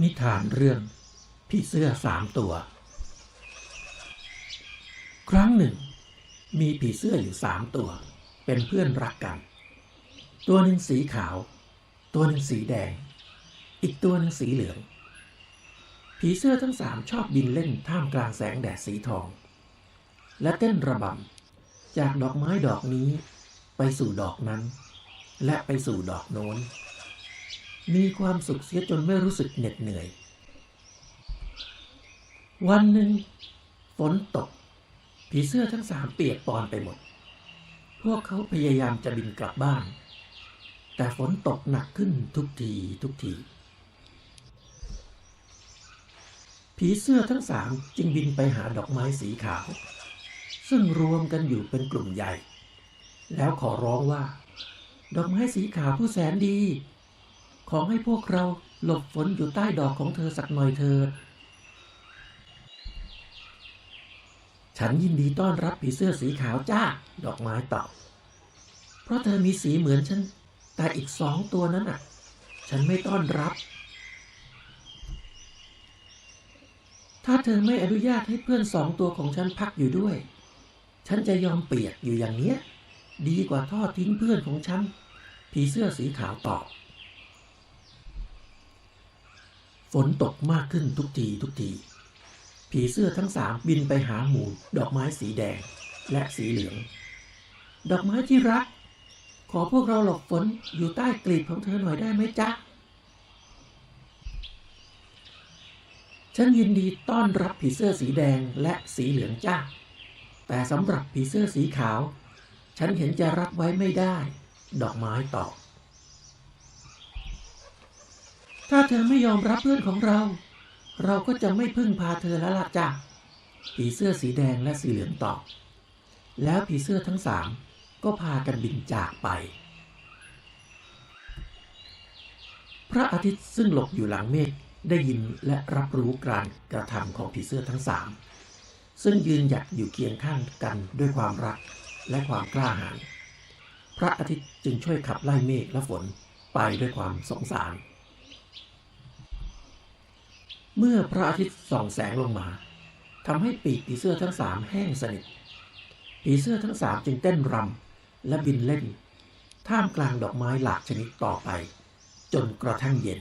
นิทานเรื่องผีเสื้อสามตัว ครั้งหนึ่ง มีผีเสื้ออยู่สามตัว เป็นเพื่อนรักกัน ตัวหนึ่งสีขาว ตัวหนึ่งสีแดง อีกตัวหนึ่งสีเหลือง ผีเสื้อทั้งสามชอบบินเล่นท่ามกลางแสงแดดสีทอง และเต้นระบำจากดอกไม้ดอกนี้ ไปสู่ดอกนั้น และไปสู่ดอกโน้น มีความสุขเสียจนไม่รู้สึกเหน็ดเหนื่อย วันหนึ่งฝนตก ผีเสื้อทั้งสามเปียกปอนไปหมด พวกเขาพยายามจะบินกลับบ้าน แต่ฝนตกหนักขึ้นทุกทีทุกที ผีเสื้อทั้งสามจึงบินไปหาดอกไม้สีขาว ซึ่งรวมกันอยู่เป็นกลุ่มใหญ่ แล้วขอร้องว่า ดอกไม้สีขาวผู้แสนดี ขอให้พวกเราหลบฝนอยู่ใต้ดอกของเธอสักหน่อยเถิด ฉันยินดีต้อนรับผีเสื้อสีขาวจ้า ดอกไม้ตอบเพราะเธอมีสีเหมือนฉัน แต่อีกสองตัวนั้นอะ ฉันไม่ต้อนรับ ถ้าเธอไม่อนุญาตให้เพื่อนสองตัวของฉันพักอยู่ด้วย ฉันจะยอมเปียกอยู่อย่างเนี้ย ดีกว่าทอดทิ้งเพื่อนของฉัน ผีเสื้อสีขาวตอบ ฝนตกมากขึ้นทุกทีทุกที ผีเสื้อทั้งสามบินไปหาหมู่ดอกไม้สีแดงและสีเหลือง ดอกไม้ที่รัก ขอพวกเราหลบฝนอยู่ใต้กลีบของเธอหน่อยได้ไหมจ๊ะ ฉันยินดีต้อนรับผีเสื้อสีแดงและสีเหลืองจ้า แต่สำหรับผีเสื้อสีขาว ฉันเห็นจะรับไว้ไม่ได้ ดอกไม้ตอบ ถ้าเธอไม่ยอมรับเพื่อนของเรา เราก็จะไม่พึ่งพาเธอแล้วล่ะจ้ะผีเสื้อสีแดงและสีเหลืองตอบ แล้วผีเสื้อทั้งสามก็พากันบินจากไป พระอาทิตย์ซึ่งหลบอยู่หลังเมฆได้ยินและรับรู้การกระทำของผีเสื้อทั้งสามซึ่งยืนหยัดอยู่เคียงข้างกันด้วยความรักและความกล้าหาญพระอาทิตย์จึงช่วยขับไล่เมฆและฝนไปด้วยความสงสาร เมื่อพระอาทิตย์ส่องแสงลงมาทำให้ปีกผีเสื้อทั้งสามแห้งสนิทผีเสื้อทั้งสามจึงเต้นรำและบินเล่น ท่ามกลางดอกไม้หลากชนิดต่อไป จนกระทั่งเย็น